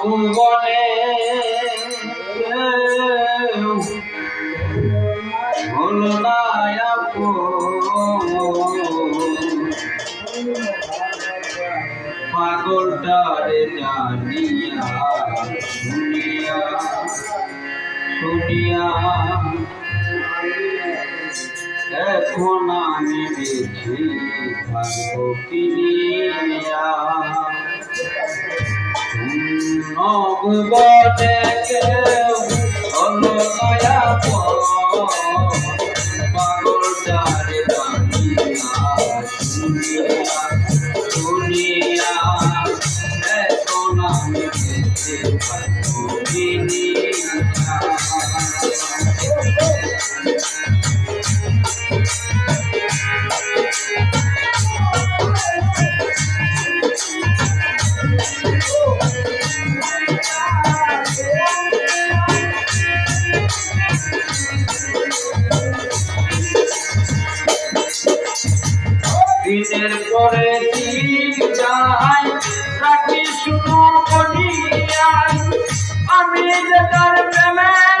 নবনে হল নায়াপ পাগলটারে জানিয়া শুনিয়া শুনিয়া এখন আমি বেছি থাকব কিনিয়া নবনে কেউ হলো নয়া পাগলটারে জানিয়া শুনিয়া শুনিয়া এখন আমি বেছি থাকব দিনের পরে দিন যায় রাখি করিয়াই। আমি যে তার প্রেমের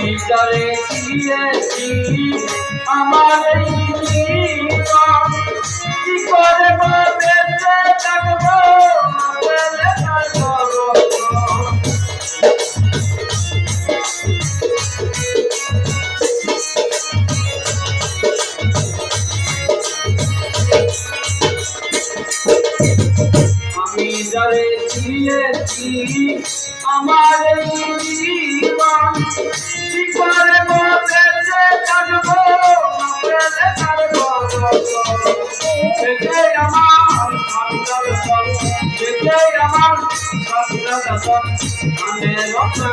আমি যারে দিয়েছি আমার কি করে বেঁচে থাকব? আমার কি করে বেঁচে থাকব বেঁচে থাকব বেঁচে আমার বেঁচে আমার আমি রক্ষা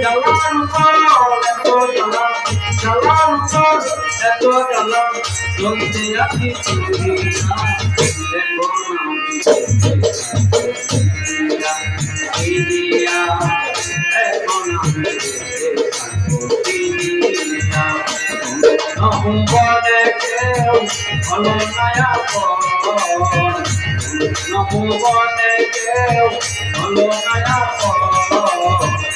জ্বালান কর এত জ্বালা জ্বালান কর এত জ্বালা চলতে আছি চুরি না দেখো নহবনে কেউ হলো নয়া পর নহবনে কেউ হলো নয়া পর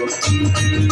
থাকব